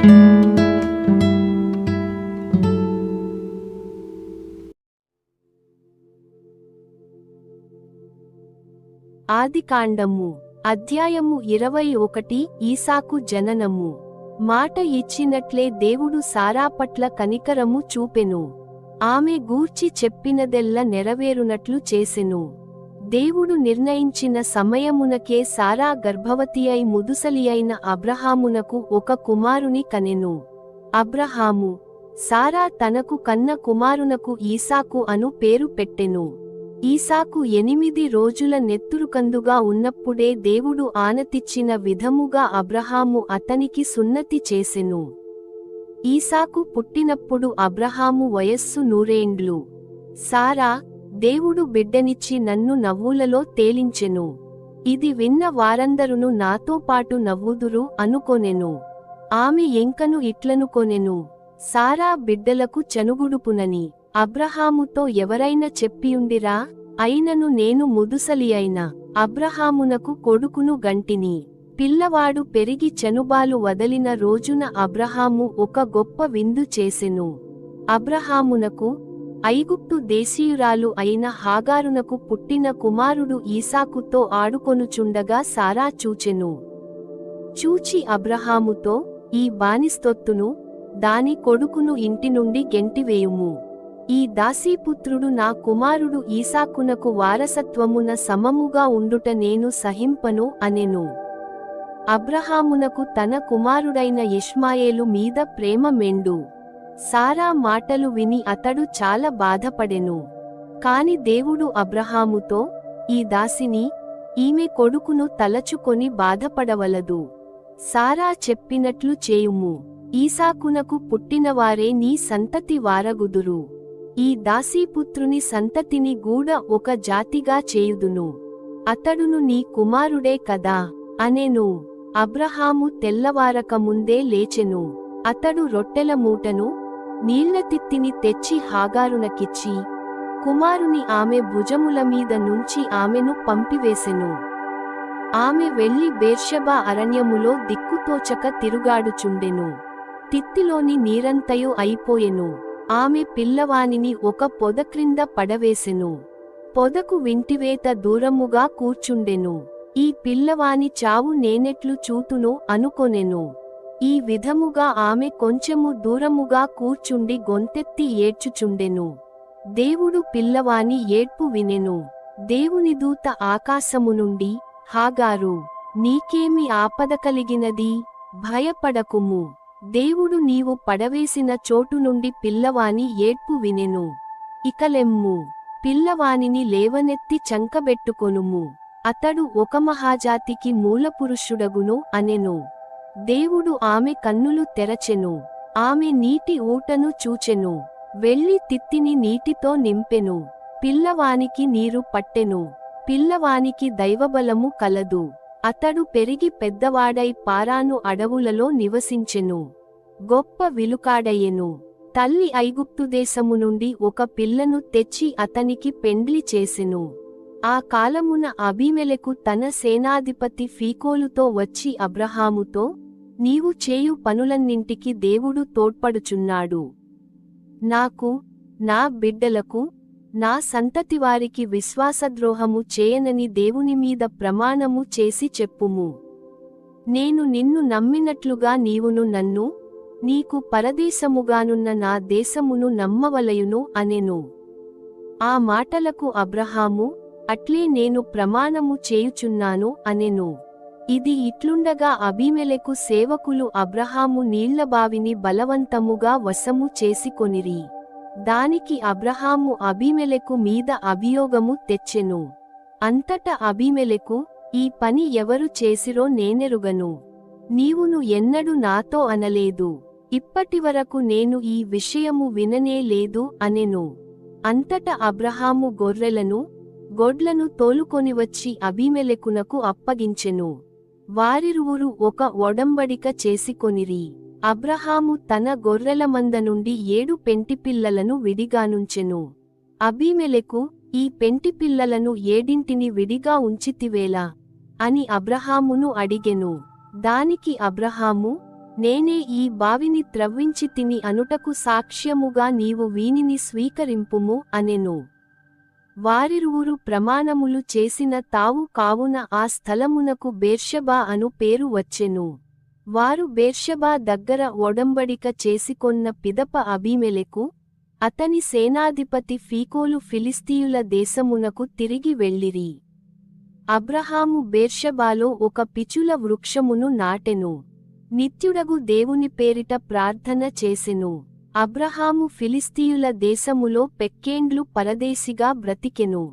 ఆదికాండము అధ్యాయము ఇరవై ఒకటి ఈసాకు జననము. మాట ఇచ్చినట్లే దేవుడు సారా పట్ల కనికరము చూపెను. ఆమె గూర్చి చెప్పినదెల్ల నెరవేరునట్లు చేసెను. దేవుడు నిర్ణయించిన సమయమునకే సారా గర్భవతి అయి ముదుసలి అయిన అబ్రహామునకు ఒక కుమారుని కనెను. అబ్రహాము సారా తనకు కన్న కుమారునకు ఈసాకు అను పేరు పెట్టెను. ఈసాకు ఎనిమిది రోజుల నెత్తురుకందుగా ఉన్నప్పుడే దేవుడు ఆనతిచ్చిన విధముగా అబ్రహాము అతనికి సున్నతి చేసెను. ఈసాకు పుట్టినప్పుడు అబ్రహాము వయస్సు నూరేండ్లు. సారా దేవుడు బిడ్డనిచ్చి నన్ను నవ్వులలో తేలించెను. ఇది విన్న వారందరును నాతో పాటు నవ్వుదురు అనుకొనెను. ఆమె ఎంకను ఇట్లనుకొనెను సారా బిడ్డలకు చనుగుడుపునని అబ్రహాముతో ఎవరైనా చెప్పియుండిరా? అయినను నేను ముదుసలి అయిన అబ్రహామునకు కొడుకును గంటిని. పిల్లవాడు పెరిగి చనుబాలు వదలిన రోజున అబ్రహాము ఒక గొప్ప విందు చేసెను. అబ్రహామునకు ఐగుప్తు దేశీయురాలు అయిన హాగారునకు పుట్టిన కుమారుడు ఈసాకుతో ఆడుకొనుచుండగా సారా చూచెను. చూచి అబ్రహాముతో ఈ బానిస్తొత్తును దాని కొడుకును ఇంటి నుండి గెంటివేయుము. ఈ దాసీపుత్రుడు నా కుమారుడు ఈసాకునకు వారసత్వమున సమముగా ఉండుట నేను సహింపను అనెను. అబ్రహామునకు తన కుమారుడైన ఇష్మాయేలు మీద ప్రేమ మెండు. సారా మాటలు విని అతడు చాలా బాధపడెను. కాని దేవుడు అబ్రహాముతో ఈ దాసిని ఈమె కొడుకును తలచుకొని బాధపడవలదు. సారా చెప్పినట్లు చేయుము. ఈసాకునకు పుట్టినవారే నీ సంతతి వారగుదురు. ఈ దాసీపుత్రుని సంతతిని గూడ ఒక జాతిగా చేయుదును. అతడును నీ కుమారుడే కదా అనెను. అబ్రహాము తెల్లవారక ముందే లేచెను. అతడు రొట్టెల మూటను నీళ్ళతిత్తిని తెచ్చి హాగారునకిచ్చి కుమారుని ఆమె భుజముల మీద నుంచి ఆమెను పంపివేసెను. ఆమె వెళ్ళి బేర్షబా అరణ్యములో దిక్కుతోచక తిరుగాడుచుండెను. తిత్తిలోని నీరంతయు అయిపోయెను. ఆమె పిల్లవానిని ఒక పొద క్రింద పడవేసెను. పొదకు వింటివేత దూరముగా కూర్చుండెను. ఈ పిల్లవాని చావు నేనెట్లు చూతును అనుకొనెను. ఈ విధముగా ఆమె కొంచెము దూరముగా కూర్చుండి గొంతెత్తి ఏడ్చుచుండెను. దేవుడు పిల్లవాని ఏడ్పు వినెను. దేవుని దూత ఆకాశము నుండి హాగారు నీకేమి ఆపద కలిగినది? భయపడకుము. దేవుడు నీవు పడవేసిన చోటు నుండి పిల్లవాని ఏడ్పు వినెను. ఇకలెమ్ము పిల్లవానిని లేవనెత్తి చంకబెట్టుకొనుము. అతడు ఒక మహాజాతికి మూలపురుషుడగును అనెను. దేవుడు ఆమె కన్నులు తెరచెను. ఆమె నీటి ఊటను చూచెను. వెళ్ళి తిత్తిని నీటితో నింపెను. పిల్లవానికి నీరు పట్టెను. పిల్లవానికి దైవబలము కలదు. అతడు పెరిగి పెద్దవాడై పారాను అడవులలో నివసించెను. గొప్ప విలుకాడయ్యెను. తల్లి ఐగుప్తుదేశము నుండి ఒక పిల్లను తెచ్చి అతనికి పెండ్లి చేసెను. ఆ కాలమున అభిమెలకు తన సేనాధిపతి ఫీకోలుతో వచ్చి అబ్రహాముతో నీవు చేయు పనులన్నింటికి దేవుడు తోడ్పడుచున్నాడు. నాకు నా బిడ్డలకు నా సంతతివారికి విశ్వాసద్రోహము చేయనని దేవుని మీద ప్రమాణము చేసి చెప్పుము. నేను నిన్ను నమ్మినట్లుగా నీవును నన్ను నీకు పరదేశముగానున్న నా దేశమును నమ్మవలయును అనెను. ఆ మాటలకు అబ్రహాము అట్లే నేను ప్రమాణము చేయుచున్నాను అనెను. ఇది ఇట్లుండగా అభిమెలకు సేవకులు అబ్రహాము నీళ్ళబావిని బలవంతముగా వశము చేసికొనిరి. దానికి అబ్రహాము అభిమెలకు మీద అభియోగము తెచ్చెను. అంతట అభిమెలకు ఈ పని ఎవరు చేసిరో నేనెరుగను. నీవును ఎన్నడు నాతో అనలేదు. ఇప్పటివరకు నేను ఈ విషయము విననే లేదు అనెను. అంతట అబ్రహాము గొర్రెలను గొడ్లను తోలుకొనివచ్చి అబీమెలెకునకు అప్పగించెను. వారిరువురు ఒక ఒడంబడిక చేసికొనిరి. అబ్రహాము తన గొర్రెల మంద నుండి ఏడు పెంటిపిల్లలను విడిగానుంచెను. అబీమెలెకు ఈ పెంటిపిల్లలను ఏడింటిని విడిగా ఉంచితివేలా అని అబ్రహామును అడిగెను. దానికి అబ్రహాము నేనే ఈ బావిని త్రవ్వించి తిని అనుటకు సాక్ష్యముగా నీవు వీనిని స్వీకరింపుము అనెను. వారిరువురు ప్రమాణములు చేసిన తావు కావున ఆ స్థలమునకు బేర్షబా అను పేరు వచ్చెను. వారు బేర్షబా దగ్గర ఒడంబడిక చేసికొన్న పిదప అభిమెలకు అతని సేనాధిపతి ఫీకోలు ఫిలిస్తీయుల దేశమునకు తిరిగి వెళ్ళిరి. అబ్రహాము బేర్షబాలో ఒక పిచుల వృక్షమును నాటెను. నిత్యుడగు దేవుని పేరిట ప్రార్థన చేసెను. అబ్రహాము ఫిలిస్తీయుల దేశములో పెక్కేండ్లు పరదేశిగా బ్రతికెను.